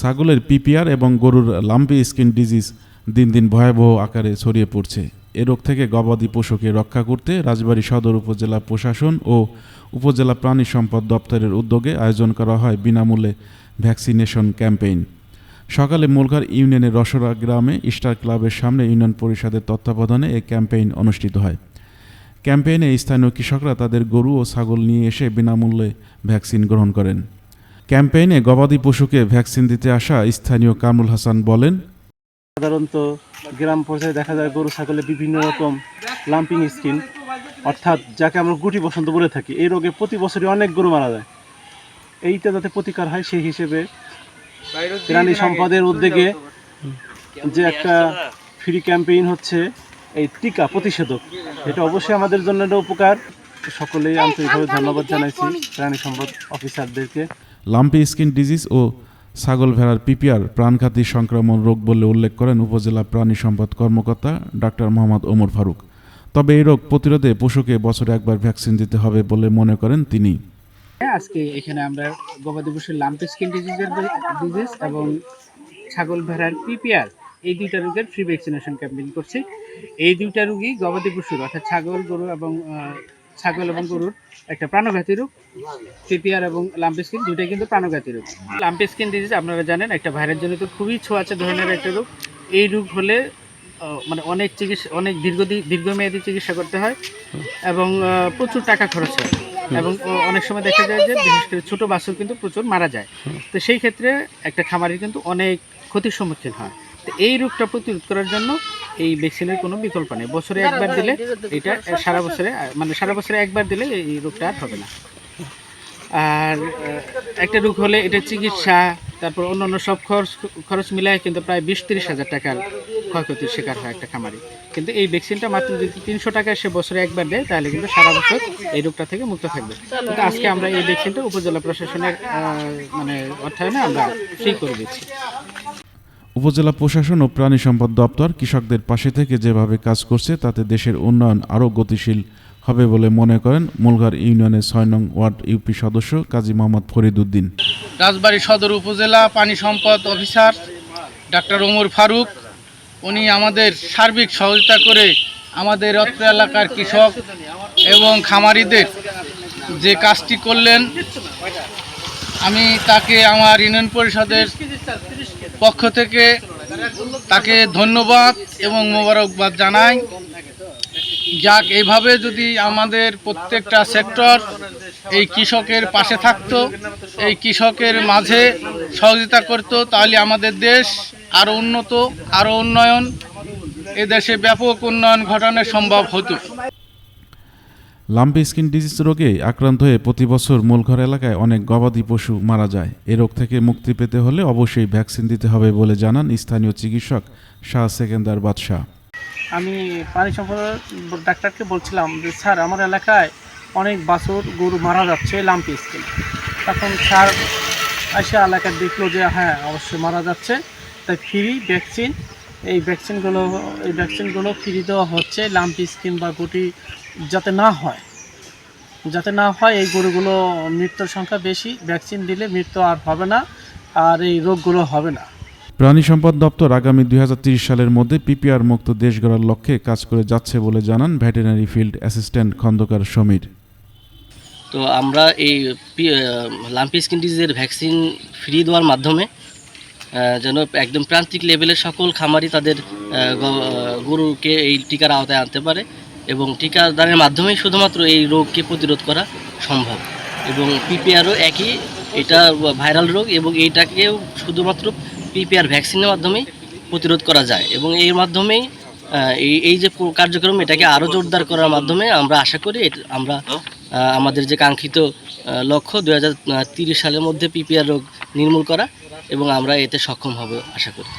ছাগলের পিপিআর এবং গরুর লাম্পি স্কিন ডিজিজ দিন দিন ভয়াবহ আকারে ছড়িয়ে পড়ছে। এ রোগ থেকে গবাদি পশুকে রক্ষা করতে রাজবাড়ী সদর উপজেলা প্রশাসন ও উপজেলা প্রাণী সম্পদ দপ্তরের উদ্যোগে আয়োজন করা হয় বিনামূল্যে ভ্যাকসিনেশন ক্যাম্পেইন। সকালে মোলঘার ইউনিয়নের রসরা গ্রামে স্টার ক্লাবের সামনে ইউনিয়ন পরিষদের তত্ত্বাবধানে এই ক্যাম্পেইন অনুষ্ঠিত হয়। ক্যাম্পেইনে স্থানীয় কৃষকরা তাদের গরু ও ছাগল নিয়ে এসে বিনামূল্যে ভ্যাকসিন গ্রহণ করেন। ক্যাম্পেইনে গবাদি পশুকে ভ্যাকসিন দিতে আসা স্থানীয় কামরুল হাসান বলেন, সাধারণত গ্রাম পর্যায়ে দেখা যায় গরু, ছাগলে বিভিন্ন রকম লাম্পিং স্কিন, অর্থাৎ যাকে আমরা গুটি বসন্ত বলে থাকি, এই রোগে প্রতি বছরই অনেক গরু মারা যায়। এইটা যাতে প্রতিকার হয় সেই হিসেবে প্রাণী সম্পদের উদ্যোগে যে একটা ফ্রি ক্যাম্পেইন হচ্ছে, এই টিকা প্রতিষেধক, এটা অবশ্যই আমাদের জন্য একটা উপকার। সকলেই আন্তরিকভাবে ধন্যবাদ জানাইছি প্রাণী সম্পদ অফিসারদেরকে লাম্পি স্কিন ডিজিজ ও ছাগল ভেড়ার পিপিআর প্রাণঘাতী সংক্রমণ রোগ বলে উল্লেখ করেন উপজেলা প্রাণী সম্পদ কর্মকর্তা ডাক্তার মোহাম্মদ ওমর ফারুক। তবে এই রোগ প্রতিরোধে পশুকে বছরে একবার ভ্যাকসিন দিতে হবে বলে মনে করেন তিনি। আজকে এখানে আমরা গবাদি পশুর লাম্প স্কিন ডিজিজের ডিজিজ এবং ছাগল ভেড়ার পিপিআর, এই দুইটা রোগের ফ্রি ভ্যাকসিনেশন ক্যাম্পেইন করছি। এই দুইটা রোগী গবাদি পশুর, অর্থাৎ ছাগল, গরু এবং ছাগল এবং গরুর একটা প্রাণঘাতী রোগ পিপিআর এবং লাম্প স্কিন, দুইটাই কিন্তু প্রাণঘাতী রোগ। লাম্প স্কিন ডিজিজ আপনারা জানেন, একটা ভাইরাস জনিত খুবই ছোঁয়াচে ধরনের একটা রোগ। এই রোগ হলে মানে অনেক চিকিৎসা, অনেক দীর্ঘদিন দীর্ঘমেয়াদী চিকিৎসা করতে হয় এবং প্রচুর টাকা খরচ হয়। এবং অনেক সময় দেখা যায় যে, বিশেষ করে ছোটো বাছুর কিন্তু প্রচুর মারা যায়। তো সেই ক্ষেত্রে একটা খামারের কিন্তু অনেক ক্ষতির সম্মুখীন হয়। এই রোগটা প্রতিরোধ করার জন্য এই ভ্যাকসিনের কোনো বিকল্প নেই। বছরে একবার দিলে এটা সারা বছরে মানে সারা বছরে একবার দিলে এই রোগটা আর হবে না। আর একটা রোগ হলে এটা চিকিৎসা তারপর অন্যান্য সব খরচ খরচ মিলায় কিন্তু প্রায় বিশ তিরিশ হাজার টাকার ক্ষয়ক্ষতির শিকার হয় একটা খামারি। কিন্তু এই ভ্যাকসিনটা মাত্র যদি তিনশো টাকায় সে বছরে একবার দেয় তাহলে কিন্তু সারা বছর এই রোগটা থেকে মুক্ত থাকবে। কিন্তু আজকে আমরা এই ভ্যাকসিনটা উপজেলা প্রশাসনের মানে অর্থায়নে আমরা ফ্রি করে দিচ্ছি। উপজেলা প্রশাসন ও প্রাণী সম্পদ দপ্তর কৃষকদের পাশে থেকে যেভাবে কাজ করছে, তাতে দেশের উন্নয়ন আরও গতিশীল হবে বলে মনে করেন মুলঘার ইউনিয়নের ছয় নং ওয়ার্ড ইউপি সদস্য কাজী মোহাম্মদ ফরিদ উদ্দিন রাজবাড়ী সদর উপজেলা পানি সম্পদ অফিসার ডাক্তার ওমর ফারুক, উনি আমাদের সার্বিক সহযোগিতা করে আমাদের অত্র এলাকার কৃষক এবং খামারিদের যে কাজটি করলেন, আমি তাকে আমার ইউনিয়ন পরিষদের পক্ষ থেকে তাকে ধন্যবাদ এবং মোবারকবাদ জানাই। যাক, এইভাবে যদি আমাদের প্রত্যেকটা সেক্টর এই কৃষকের পাশে থাকতো, এই কৃষকের মাঝে সহযোগিতা করত, তাহলে আমাদের দেশ আরও উন্নত আরও উন্নয়ন এ দেশে ব্যাপক উন্নয়ন ঘটানো সম্ভব হতো। লাম্পি স্কিন ডিজিজ রোগে আক্রান্ত হয়ে প্রতি বছর মূলঘর এলাকায় অনেক গবাদি পশু মারা যায়। এ রোগ থেকে মুক্তি পেতে হলে অবশ্যই ভ্যাকসিন দিতে হবে বলে জানান স্থানীয় চিকিৎসক শাহ সেকেন্দার বাদশাহ। আমি পানি সম্পদ ডাক্তারকে বলছিলাম যে, স্যার, আমার এলাকায় অনেক বাছুর, গরু মারা যাচ্ছে লাম্পি স্কিন। তখন স্যার এসে এলাকায় দেখল যে হ্যাঁ অবশ্যই মারা যাচ্ছে। তাই ফ্রি ভ্যাকসিন, এই ভ্যাকসিনগুলো এই ভ্যাকসিনগুলো ফ্রি দেওয়া হচ্ছে লাম্পি স্কিন বা গুটি যাতে না হয়। যাতে না হয় এই গরুগুলো মৃত্যুর সংখ্যা বেশি ভ্যাকসিন দিলে মৃত্যু আর হবে না আর এই রোগগুলো হবে না। প্রাণী সম্পদ দপ্তর আগামী দুই সালের মধ্যে পিপিআর মুক্ত দেশ গড়ার লক্ষ্যে কাজ করে যাচ্ছে বলে জানান veterinary field assistant Khandakar Samir. তো আমরা এই লাম্পি স্কিন ডিজিজের ভ্যাকসিন ফ্রি দেওয়ার মাধ্যমে যেন একদম প্রান্তিক লেভেলের সকল খামারি তাদের গরুকে এই টিকার আওতায় আনতে পারে। এবং টিকাদানের মাধ্যমেই শুধুমাত্র এই রোগকে প্রতিরোধ করা সম্ভব। এবং পিপিআরও একই, এটা ভাইরাল রোগ এবং এইটাকেও শুধুমাত্র পিপিআর ভ্যাকসিনের মাধ্যমেই প্রতিরোধ করা যায়। এবং এর মাধ্যমেই এই এই যে কার্যক্রম, এটাকে আরও জোরদার করার মাধ্যমে আমরা আশা করি আমরা আমাদের যে কাঙ্ক্ষিত লক্ষ্য দু সালের মধ্যে পিপিআর রোগ নির্মূল করা এবং আমরা এতে সক্ষম হব, আশা করি।